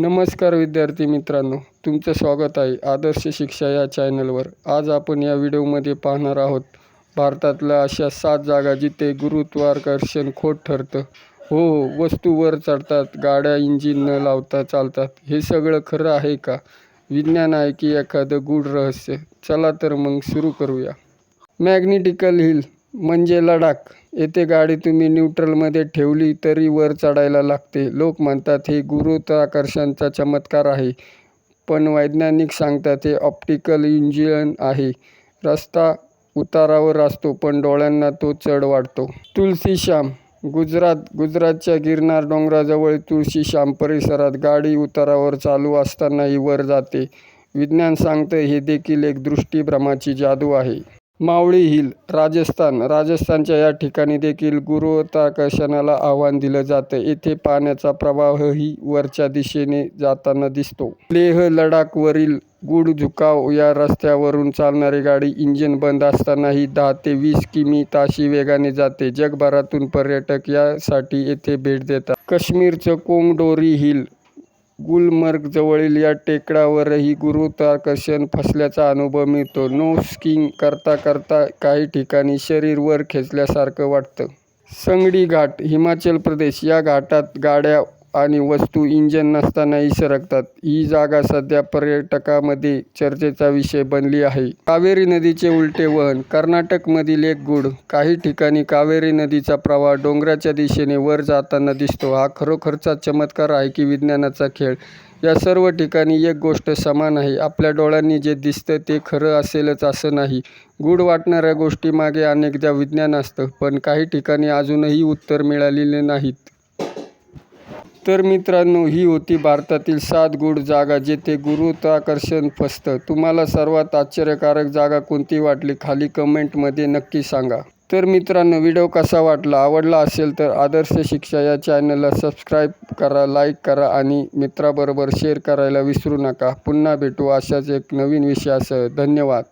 नमस्कार विद्यार्थी मित्रांनो तुमचं स्वागत आहे आदर्श शिक्षा या चॅनलवर. आज आपण या व्हिडिओमध्ये पाहणार आहोत भारतातल्या अशा सात जागा जिथे गुरुत्वाकर्षण खोट ठरतं. हो हो वस्तूवर चढतात गाड्या इंजिन न लावता चालतात. हे सगळं खरं आहे का? विज्ञान आहे की एखादं गूढ रहस्य? चला तर मग सुरू करूया. मॅग्नेटिकल हिल म्हणजे लडाख. येथे गाडी तुम्ही न्यूट्रलमध्ये ठेवली तरी वर चढायला लागते. लोक म्हणतात हे गुरुत्वाकर्षणचा चमत्कार आहे. पण वैज्ञानिक सांगतात हे ऑप्टिकल इंजिन आहे. रस्ता उतारावर असतो पण डोळ्यांना तो चढ वाटतो तुलसीश्याम गुजरात गुजरातच्या गिरनार डोंगराजवळ तुळशीश्याम परिसरात गाडी उतारावर चालू असतानाही वर जाते. विज्ञान सांगतं हे देखील एक दृष्टीभ्रमाची जादू आहे. मावळी हिल राजस्थान. राजस्थानच्या या ठिकाणी देखील गुरुत्वाकर्षणाला आव्हान दिलं जातं. येथे पाण्याचा प्रवाहही वरच्या दिशेने जाताना दिसतो. लेह लडाखवरील गुड झुकाव या रस्त्यावरून चालणारी गाडी इंजिन बंद असतानाही दहा ते वीस किमी ताशी वेगाने जाते. जगभरातून पर्यटक यासाठी येथे भेट देतात. काश्मीरचं कोंगडोरी हिल गुलमर्ग जवळील या टेकडावरही गुरुत्वाकर्षण फसल्याचा अनुभव मिळतो. नो स्कीइंग करता करता काही ठिकाणी शरीर वर खेचल्यासारखं वाटतं. संगडी घाट हिमाचल प्रदेश या घाटात गाड्या आणि वस्तू इंजन नसतानाही सरकतात. ही जागा सध्या पर्यटकामध्ये चर्चेचा विषय बनली आहे. कावेरी नदीचे उलटे वहन कर्नाटकमधील एक गुढ. काही ठिकाणी कावेरी नदीचा प्रवाह डोंगराच्या दिशेने वर जाताना दिसतो. हा खरोखरचा चमत्कार आहे की विज्ञानाचा खेळ. या सर्व ठिकाणी एक गोष्ट समान आहे. आपल्या डोळ्यांनी जे दिसतं ते खरं असेलच असं नाही. गूढ वाटणाऱ्या गोष्टीमागे अनेकदा विज्ञान असतं पण काही ठिकाणी अजूनही उत्तर मिळालेले नाहीत. तर मित्रांनो ही होती भारतातील सात गूढ जागा जेथे गुरुत्वाकर्षण फसतं. तुम्हाला सर्वात आश्चर्यकारक जागा कोणती वाटली? खाली कमेंटमध्ये नक्की सांगा. तर मित्रांनो व्हिडिओ कसा वाटला? आवडला असेल तर आदर्श शिक्षा या चॅनलला सबस्क्राईब करा लाईक करा आणि मित्राबरोबर शेअर करायला विसरू नका. पुन्हा भेटू अशाच एक नवीन विषयासह. धन्यवाद.